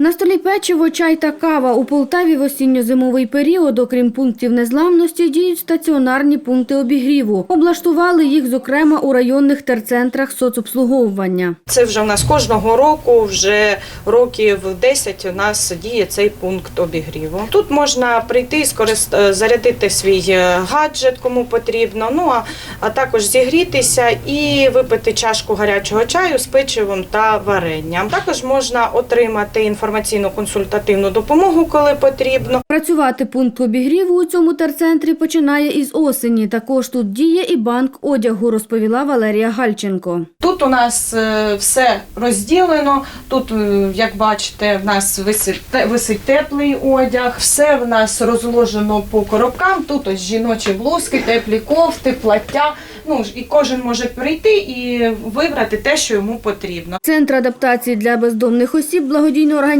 На столі печиво, чай та кава. У Полтаві в осінньо-зимовий період, окрім пунктів незламності, діють стаціонарні пункти обігріву. Облаштували їх, зокрема, у районних терцентрах соцобслуговування. Це вже в нас кожного року, вже років 10 у нас діє цей пункт обігріву. Тут можна прийти, скорист... е, зарядити свій е, гаджет, кому потрібно. Ну а, а також зігрітися і випити чашку гарячого чаю з печивом та варенням. Також можна отримати інформаційну консультативну допомогу, коли потрібно. Працювати пункт обігріву у цьому терцентрі починає із осені. Також тут діє і банк одягу, розповіла Валерія Гальченко. Тут у нас е, все розділено. Тут, е, як бачите, в нас висить, висить теплий одяг, все в нас розложено по коробкам. Тут ось жіночі блузки, теплі кофти, плаття. Ну і кожен може прийти і вибрати те, що йому потрібно. Центр адаптації для бездомних осіб благодійної організації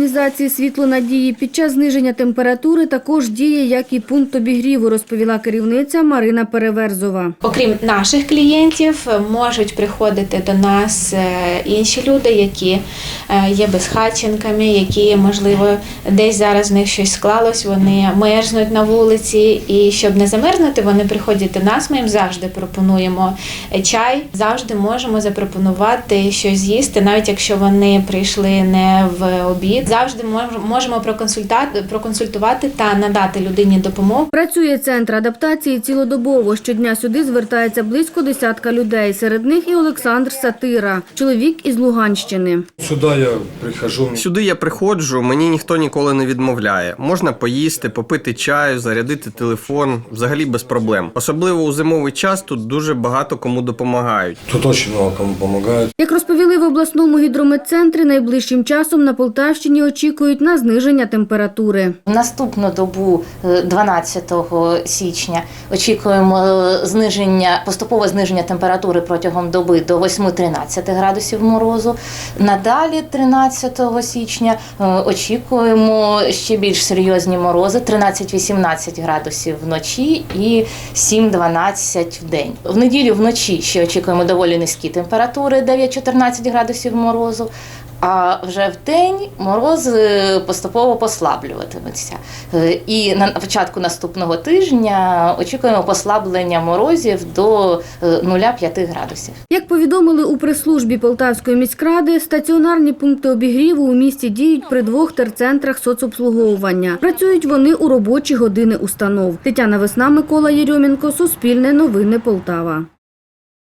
Світло надії під час зниження температури також діє, як і пункт обігріву, розповіла керівниця Марина Переверзова. Окрім наших клієнтів, можуть приходити до нас е, інші люди, які е, є безхатченками, які, можливо, десь зараз в них щось склалось, вони мерзнуть на вулиці. І щоб не замерзнути, вони приходять до нас. Ми їм завжди пропонуємо чай, завжди можемо запропонувати щось з'їсти, навіть якщо вони прийшли не в обід. Завжди мож- можемо проконсультати, проконсультувати та надати людині допомогу. Працює центр адаптації цілодобово. Щодня сюди звертається близько десятка людей. Серед них і Олександр Сатира, чоловік із Луганщини. Сюда я прихожу. Сюди я приходжу, мені ніхто ніколи не відмовляє. Можна поїсти, попити чаю, зарядити телефон, взагалі без проблем. Особливо у зимовий час тут дуже багато кому допомагають. Тут очень много кому помогают. Як розповіли в обласному гідрометцентрі, найближчим часом на Полтавщині очікують на зниження температури. Наступну добу, е, 12 січня, очікуємо е, зниження, поступове зниження температури протягом доби до 8-13 градусів морозу. Надалі, 13 січня, е, очікуємо ще більш серйозні морози 13-18 градусів вночі і 7-12 в день. В неділю вночі ще очікуємо доволі низькі температури 9-14 градусів морозу. А вже в день морози поступово послаблюватимуться. Е, І на початку наступного тижня очікуємо послаблення морозів до е, 0,5 градусів. Як повідомили у прес-службі Полтавської міськради, стаціонарні пункти обігріву у місті діють при двох терцентрах соцобслуговування. Працюють вони у робочі години установ. Тетяна Весна, Микола Єрьомінко, Суспільне новини Полтава.